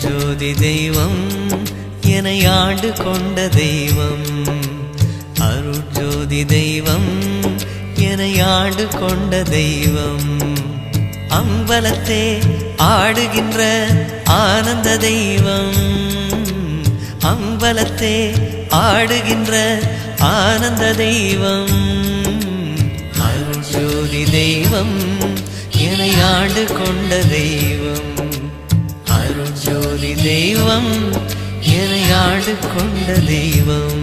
ஜோதி தெய்வம் என ஆண்டு கொண்ட தெய்வம். அருட்ஜோதி தெய்வம் என ஆண்டு கொண்ட தெய்வம். அம்பலத்தே ஆடுகின்ற ஆனந்த தெய்வம். அம்பலத்தே ஆடுகின்ற ஆனந்த தெய்வம். அருட்ஜோதி தெய்வம் என ஆண்டு கொண்ட தெய்வம். தெய்வம் என்னை ஆண்டு கொண்ட தெய்வம்